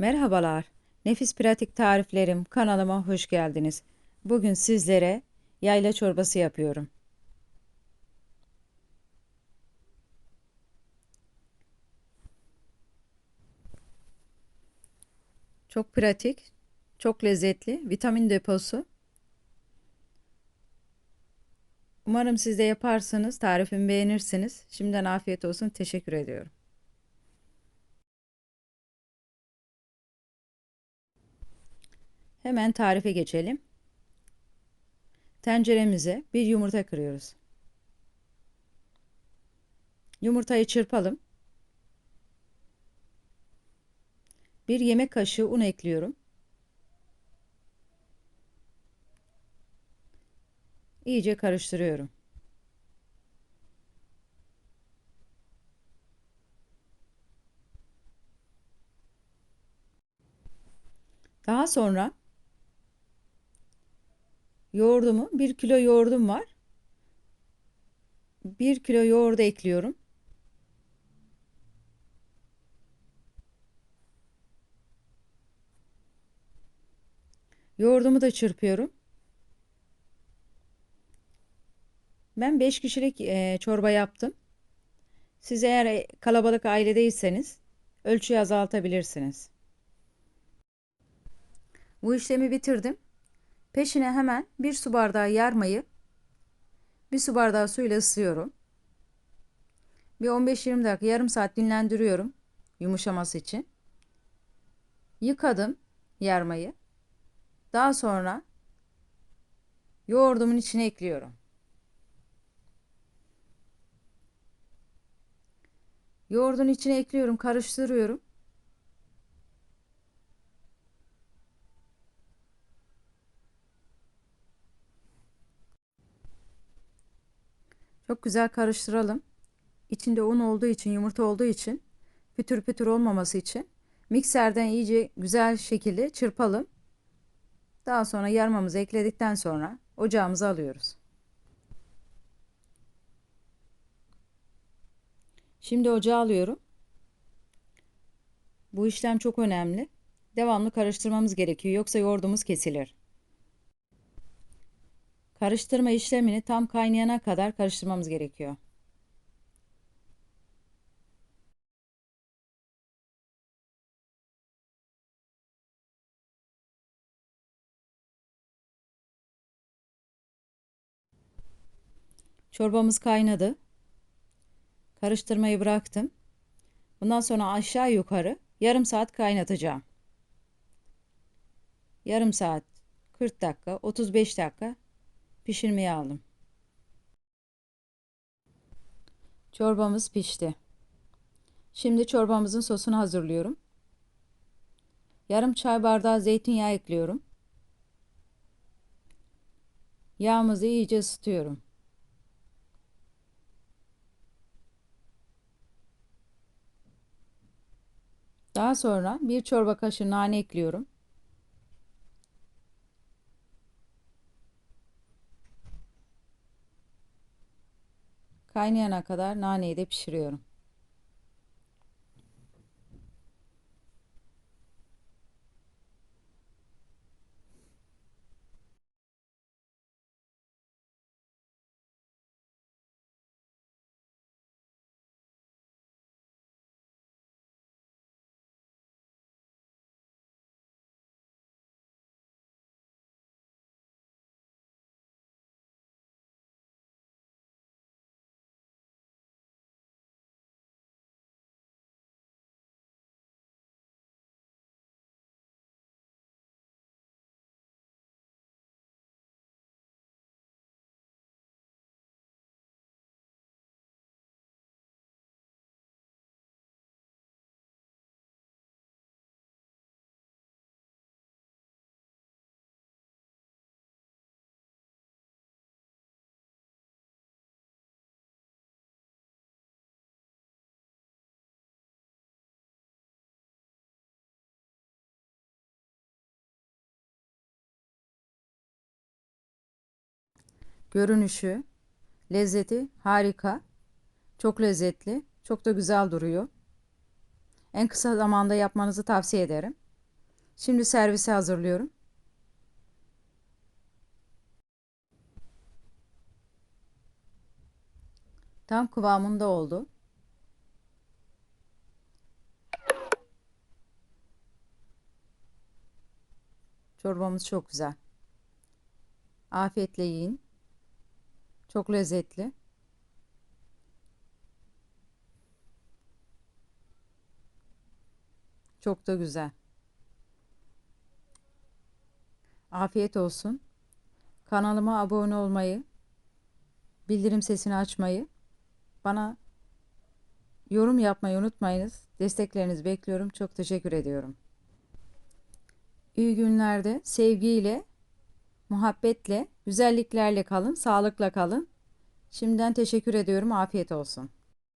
Merhabalar. Nefis pratik tariflerim kanalıma hoş geldiniz. Bugün sizlere yayla çorbası yapıyorum. Çok pratik, çok lezzetli, vitamin deposu. Umarım siz de yaparsınız, tarifimi beğenirsiniz. Şimdiden afiyet olsun, teşekkür ediyorum. Hemen tarife geçelim. Tenceremize bir yumurta kırıyoruz. Yumurtayı çırpalım. Bir yemek kaşığı un ekliyorum. İyice karıştırıyorum. Daha sonra yoğurdumu, 1 kilo yoğurdum var. 1 kilo yoğurdu ekliyorum. Yoğurdumu da çırpıyorum. Ben 5 kişilik e, çorba yaptım. Siz eğer kalabalık ailedeyseniz ölçüyü azaltabilirsiniz. Bu işlemi bitirdim. Peşine hemen bir su bardağı yarmayı bir su bardağı suyla ıslıyorum. Bir 15-20 dakika yarım saat dinlendiriyorum yumuşaması için. Yıkadım yarmayı. Daha sonra yoğurdumun içine ekliyorum. Yoğurdun içine ekliyorum, karıştırıyorum. Çok güzel karıştıralım. İçinde un olduğu için, yumurta olduğu için, pütür pütür olmaması için mikserden iyice güzel şekilde çırpalım. Daha sonra yarmamızı ekledikten sonra ocağımıza alıyoruz. Şimdi ocağa alıyorum. Bu işlem çok önemli. Devamlı karıştırmamız gerekiyor yoksa yoğurdumuz kesilir. Karıştırma işlemini tam kaynayana kadar karıştırmamız gerekiyor. Çorbamız kaynadı. Karıştırmayı bıraktım. Bundan sonra aşağı yukarı yarım saat kaynatacağım. Yarım saat, 40 dakika, 35 dakika pişirmeye aldım. Çorbamız pişti. Şimdi çorbamızın sosunu hazırlıyorum. Yarım çay bardağı zeytinyağı ekliyorum. Yağımızı iyice ısıtıyorum. Daha sonra bir çorba kaşığı nane ekliyorum. Kaynayana kadar naneyi de pişiriyorum. Görünüşü, lezzeti harika. Çok lezzetli, çok da güzel duruyor. En kısa zamanda yapmanızı tavsiye ederim. Şimdi servise hazırlıyorum. Tam kıvamında oldu. Çorbamız çok güzel. Afiyetle yiyin. Çok lezzetli. Çok da güzel. Afiyet olsun. Kanalıma abone olmayı, bildirim sesini açmayı, bana yorum yapmayı unutmayınız. Desteklerinizi bekliyorum. Çok teşekkür ediyorum. İyi günlerde sevgiyle, muhabbetle, güzelliklerle kalın, sağlıkla kalın. Şimdiden teşekkür ediyorum. Afiyet olsun.